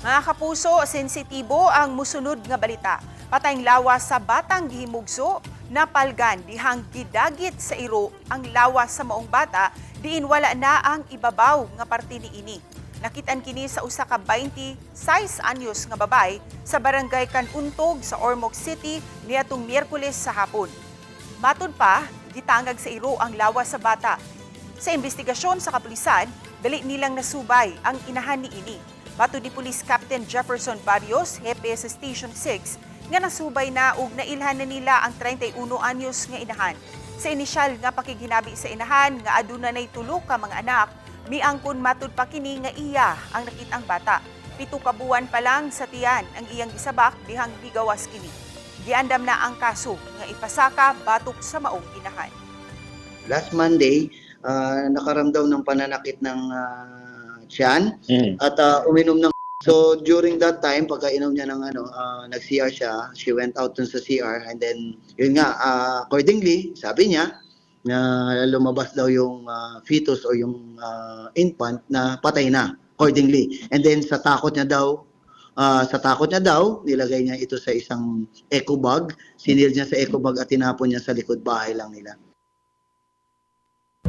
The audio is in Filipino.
Mga kapuso, sensitibo ang musunod nga balita. Patayng lawas sa batang gihimugso, napalgan dihang gidagit sa iro ang lawas sa maong bata, diin wala na ang ibabaw nga parte ni ini. Nakitan kini sa usa ka 26 anyos nga babay sa barangay Kanuntog sa Ormoc City niadtong Miyerkules sa hapon. Matod pa, gitangag sa iro ang lawas sa bata. Sa investigasyon sa kapulisan, dali nilang nasubay ang inahan ni ini. Matod ni Police Captain Jefferson Barrios, hepe sa Station 6, nga nasubay na ug nailhan na nila ang 31 anyos nga inahan. Sa inisyal nga pakiginabi sa inahan nga aduna nay tulo ka mga anak, miangkon matud pa kini nga iya ang nakitang bata. Pito ka buwan pa lang sa tiyan ang iyang gisabak dihang bigawas kini. Giandam na ang kaso nga ipasaka batok sa maong inahan. Last Monday, ah, nakaramdaw ng pananakit ng ah, tiyan Mm. at ah, uminom ng So during that time, pagka inom niya ng ano, ah, nag-CR siya, she went out dun sa CR and then yun nga, ah, accordingly, sabi niya na lumabas daw yung ah, fetus o yung ah, infant na patay na accordingly. And then sa takot niya daw, ah, sa takot niya daw, nilagay niya ito sa isang eco bag, sinil niya sa eco bag at tinapon niya sa likod bahay lang nila.